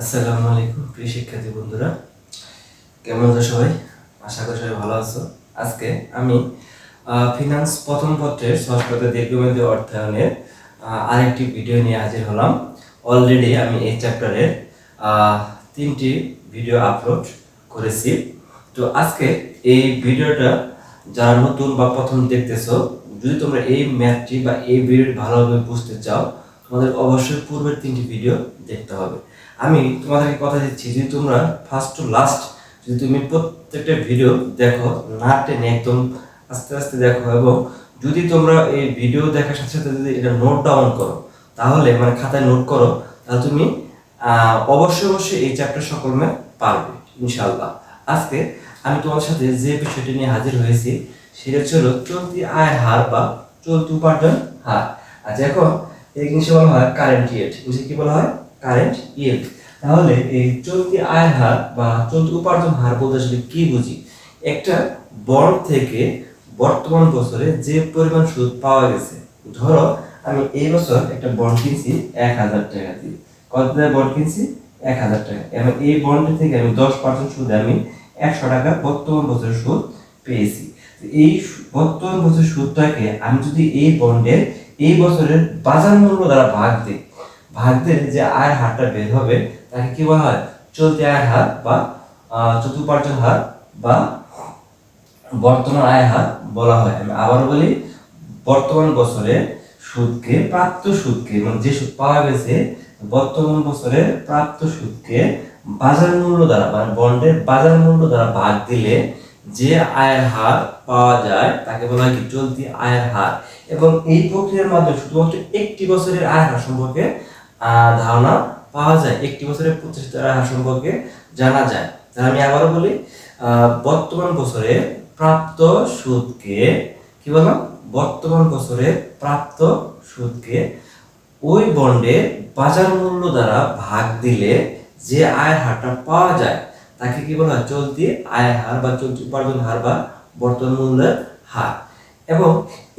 আসসালামু আলাইকুম, প্রিয় শিক্ষার্থী বন্ধুরা। কেমন আছো সবাই? আশা করি সবাই ভালো আছো। আজকে আমি ফিনান্স প্রথম পত্রের সহজপত্র দীর্ঘমেয়াদী অর্থায়নের আরেকটি ভিডিও নিয়ে হাজির হলাম। অলরেডি আমি এই চ্যাপ্টারের তিনটি ভিডিও আপলোড করেছি। তো আজকে এই ভিডিওটা যারা নতুন বা প্রথম দেখতেছো, যদি তোমরা এই ম্যাথটি বা এই ভিডিওটি ভালোভাবে বুঝতে চাও, তোমাদের অবশ্যই পূর্বের তিনটি ভিডিও দেখতে হবে। আমি তোমাদেরকে কথা দিচ্ছি, যদি তোমরা ফার্স্ট টু লাস্ট যদি তুমি প্রত্যেকটা ভিডিও দেখো, না টেনে একদম আস্তে আস্তে দেখো, এবং যদি তোমরা এই ভিডিও দেখার সাথে সাথে যদি এটা নোট ডাউন করো, তাহলে মানে খাতায় নোট করো, তাহলে তুমি অবশ্যই অবশ্যই এই চ্যাপ্টার সকল ম্যাথ পারবে ইনশাল্লাহ আজকে আমি তোমার সাথে যে বিষয়টি নিয়ে হাজির হয়েছি, সেটা ছিল চলতি আয় হার বা চলতি উপার্জন হার। আচ্ছা এখন এই জিনিসে বলা হয় কারেন্ট ইয়েট কি বলা হয়? কারেন্ট ইয়েল্ড তাহলে এই চলতি আয় হার বা চলতি উপার্জন হার বলতে আসলে কি বুঝি? একটা বন্ড থেকে বর্তমান বছরে যে পরিমাণ সুদ পাওয়া গেছে, ধরো আমি এই বছর একটা বন্ড কিনছি এক হাজার টাকা দিয়ে। কত টাকা বন্ড কিনছি? এক হাজার টাকা। এবং এই বন্ড থেকে আমি দশ পার্সেন্ট সুদে আমি একশো টাকা বর্তমান বছরের সুদ পেয়েছি। এই বর্তমান বছরের সুদটাকে আমি যদি এই বন্ডের এই বছরের বাজার মূল্য দ্বারা ভাগ দিই ভাগ যে আয়ের হারটা বের হবে তাকে কি বলা হয়? চলতি আয়ের হার বা আহ, চতুর্পার্জন হার বা বর্তমান আয় হার বলা হয়। আমি আবার বলি বর্তমান বছরে সুদকে প্রাপ্ত সুদকে মানে যে সুদ পাওয়া গেছে বর্তমান বছরে প্রাপ্ত সুদকে বাজার মূল্য দ্বারা মানে বন্ডের বাজার মূল্য দ্বারা ভাগ দিলে যে আয়ের হার পাওয়া যায় তাকে বলা হয় কি? চলতি আয়ের হার। এবং এই প্রক্রিয়ার মাধ্যমে শুধুমাত্র একটি বছরের আয়ের হার সম্পর্কে ধারণা পাওয়া যায়। একটি বছরের প্রতিষ্ঠিত আয়ের হার সম্পর্কে জানা যায়। তাহলে আমি আবারও বলি বর্তমান বছরে প্রাপ্ত সুদকে কি বললাম? বর্তমান বছরে প্রাপ্ত সুদকে ওই বন্ডে বাজার মূল্য দ্বারা ভাগ দিলে যে আয়ের হারটা পাওয়া যায়, তাকে কি বলা হয়? চলতি আয়ের হার বা চলতি উপার্জন হার বা বর্তমান মূল্যের হার। এবং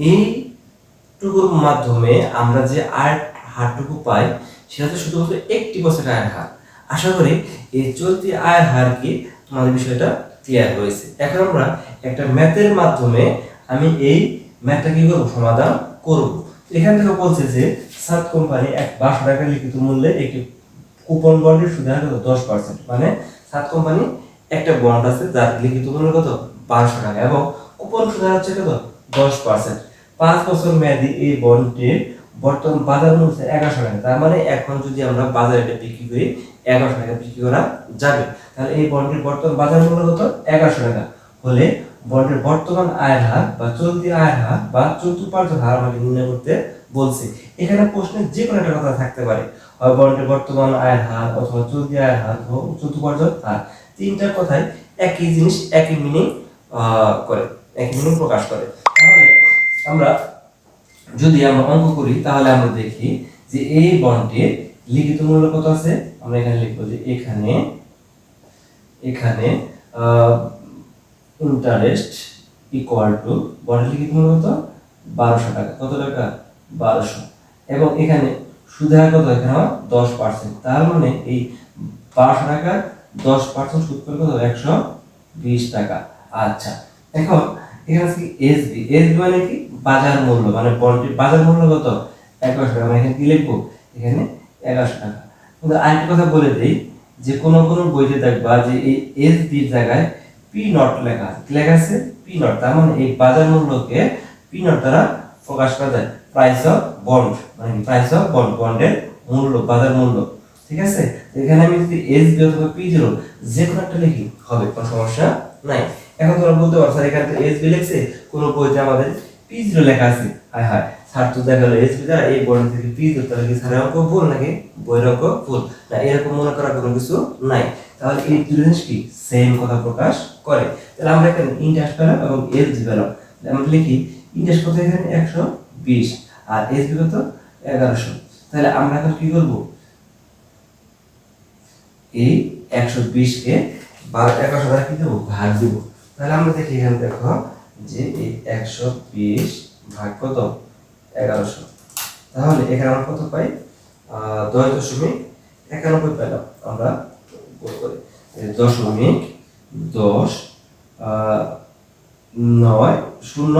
এইটুকুর মাধ্যমে আমরা যে আয়ের হারটুকু পাই সেটা তো শুধুমাত্র একটি বছরের আয়ের হার। আশা করি এই চলতি আয়ের হার কি তোমাদের বিষয়টা ক্লিয়ার হয়েছে। এখন আমরা একটা ম্যাথের মাধ্যমে আমি এই ম্যাথটা কি করব, সমাধান করব। এখান থেকে বলছে যে, সাত কোম্পানি এক বারোশো টাকা লিখিত মূল্যে একটি কুপন বন্ডের সুদ হার কত? দশ পার্সেন্ট মানে সাত কোম্পানি একটা বন্ড আছে, যার লিখিত মূল্য কত? বারোশো টাকা। এবং কুপন সুদ হার হচ্ছে কত? দশ পার্সেন্ট পাঁচ বছর মেয়াদি এই বন্ডের বর্তমান বাজার মূল্য হচ্ছে এগারোশো টাকা। তার মানে এখন যদি আমরা বাজারে এটা বিক্রি করি, এগারোশো টাকা বিক্রি করা যাবে। তাহলে এই বন্ডের বর্তমান বাজার মূল্য কত? এগারোশো টাকা। হলে বন্ডের বর্তমান আয়ের হার বা চলতি আয়ের হার বা চলতি হার আমাকে নির্ণয় করতে বলছে। এখানে প্রশ্নে যে কোনো একটা কথা থাকতে পারে। হয় বন্ডের বর্তমান আয়ের হার অথবা চলতি আয়ের হার অথবা চলতি হার। তিনটা কথাই একই জিনিস, একই মিনিং করে, একই মিনিং প্রকাশ করে। তাহলে আমরা যদি আমরা অঙ্ক করি, তাহলে আমরা দেখি যে এই বন্ডের লিখিত মূল্য কত আছে? আমরা এখানে লিখব যে এখানে এখানে ইন্টারেস্ট ইকুয়াল টু বন্ডের লিখিত মূল্য কত? বারোশো টাকা। কত টাকা? বারোশো। এবং এখানে সুদের হার কত? এখানে আমার দশ পার্সেন্ট তার মানে এই বারোশো টাকার দশ পার্সেন্ট সুদ করে কত? একশো বিশ টাকা। আচ্ছা। এখন, এখানে কি এসবি এসবি মানে কি? বাজার মূল্য মানে বন্ডের বাজার মূল্য কত? এগারোশো টাকা মানে এখানে কি লিখব? এখানে এগারোশো টাকা। কিন্তু আরেকটা কথা বলে দিই, যে কোনো কোনো বইতে দেখবা যে এই এসবির জায়গায় পি নট লেখা আছে। লেখা আছে? পি নট তার মানে এই বাজার মূল্যকে পি নট দ্বারা প্রকাশ করা যায়। প্রাইস অফ বন্ড মানে প্রাইস অফ বন্ড বন্ডের মূল্য, বাজার মূল্য। ঠিক আছে? এখানে আমি যদি এস বি অথবা পি জিরো যে কোনো একটা লিখি, হবে, কোনো সমস্যা নাই। এখন তোমরা বলতে পারো স্যার, এখানে এস বি লিখছে, কোনো বইতে আমাদের পি লেখা আছে। হায় হায় স্যার তো দেখা গেলো এস বি দ্বারা এই বন্ড থেকে পি তাহলে কি স্যারের অঙ্ক ভুল নাকি? বইয়ের অঙ্ক ভুল। না এরকম মনে করার কোনো কিছু নাই। তাহলে এই দুটো কি সেম কথা প্রকাশ করে? তাহলে আমরা এখানে ইন্টারেস্ট পেলাম এবং এস জি পেলাম। আমরা লিখি ইন্টারেস্ট কত এখানে? একশো বিশ। আর এস বি কত? এগারোশো। তাহলে আমরা এখন কি করব? এই একশো বিশকে বারো, এগারোশো দ্বারা কি দেবো? ভাগ দিব। তাহলে আমরা দেখি এখানে দেখো যে এই একশো বিশ ভাগ কত? এগারোশো। তাহলে এখানে আমরা কত পাই? দশ দশমিক একানব্বই পেলাম আমরা দশমিক দশ নয়, শূন্য,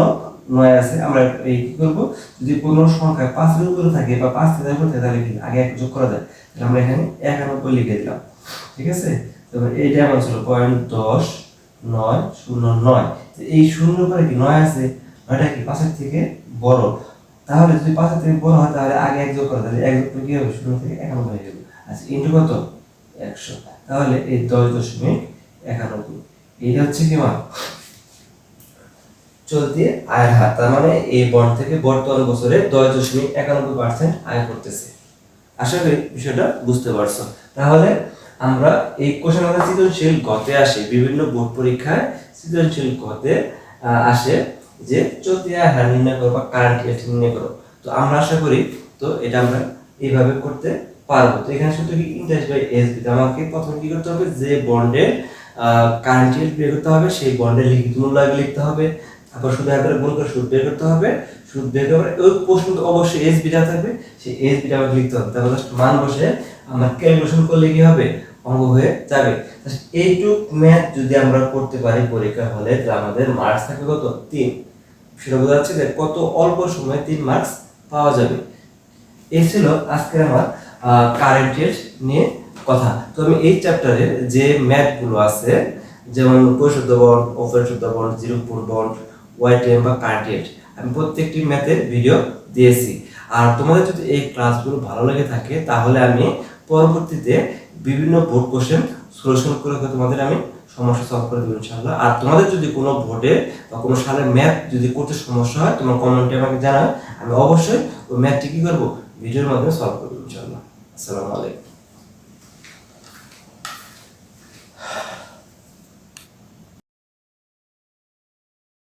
নয় আছে। আমরা এই কি করব? যদি কোনো সংখ্যা পাঁচের উপরে থাকে বা পাঁচ থেকে উপরে থাকে, তাহলে কি আগে এক যোগ করা যায়? তাহলে আমরা এখানে একানব্বই লিখে দিলাম। ঠিক আছে? তারপর এইটা আমার ছিল পয়েন্ট দশ। নয় শূন্য নয়। এই শূন্য পরে কি নয় আছে? নয়টা কি পাঁচের থেকে বড়? তাহলে যদি পাঁচের থেকে বড় হয়, তাহলে আগে এক যোগ করা, তাহলে এক যোগ কি হবে? শূন্য থেকে একানব্বই হয়ে যাবে। আচ্ছা ইন্টু কত? একশো। তাহলে এই দশ দশমিক একানব্বই। এইটা হচ্ছে কি মান? চলতি আয়ের হার। তার মানে এই বন্ড থেকে বর্তমান বছরে দশ দশমিক একানব্বই পার্সেন্ট আয় করতেছে। আশা করি বিষয়টা বুঝতে পারছ। তাহলে আমরা এই কোশ্চেন আমাদের সৃজনশীল গতে আসে, বিভিন্ন বোর্ড পরীক্ষায় সৃজনশীল গতে আসে যে চলতি আয় হার নির্ণয় করো বা কারেন্ট রেট নির্ণয় করো। তো আমরা আশা করি, তো এটা আমরা এইভাবে করতে পারব। তো এখানে শুধু কি ইন্টারেস্ট বাই এস দিতে আমাকে প্রথমে কি করতে হবে? যে বন্ডের কারেন্ট রেট বের করতে হবে, সেই বন্ডের লিখিত মূল্য আগে লিখতে হবে। তারপর সুদ আকারে গুণ করে সুদ বের করতে হবে। সুদ বের করে ওই প্রশ্ন তো অবশ্যই এস বিটা থাকবে, সেই এস বিটা আমাকে লিখতে হবে। তারপর just মান বসে আমরা ক্যালকুলেশন করলে কি হবে? অঙ্ক হয়ে যাবে। এইটুক ম্যাথ যদি আমরা করতে পারি পরীক্ষা হলে, তাহলে আমাদের মার্কস থাকবে কত? তিন। সেটা বোঝা যাচ্ছে যে কত অল্প সময়ে তিন মার্কস পাওয়া যাবে। এই ছিল আজকের আমার কারেন্ট নিয়ে কথা। তো আমি এই চ্যাপ্টারে যে ম্যাথগুলো আছে, যেমন পরিশুদ্ধ বন্ড অপরিশুদ্ধ বন্ড জিরো বন্ড ওয়াইট টাইম বা কারেন্ট আমি প্রত্যেকটি ম্যাথের ভিডিও দিয়েছি। আর তোমাদের যদি এই ক্লাসগুলো ভালো লেগে থাকে, তাহলে আমি পরবর্তীতে বিভিন্ন ভোট কোশ্চেন সলিউশন করে তোমাদের আমি সমস্যা সলভ করে দেবো ইনশাআল্লাহ। আর তোমাদের যদি কোনো বোর্ডে বা কোনো সালের ম্যাথ যদি করতে সমস্যা হয়, তোমার কমেন্টে আমাকে জানাও আমি অবশ্যই ওই ম্যাথটি কী করব? ভিডিওর মাধ্যমে সলভ করব ইনশাআল্লাহ। আসসালামু আলাইকুম।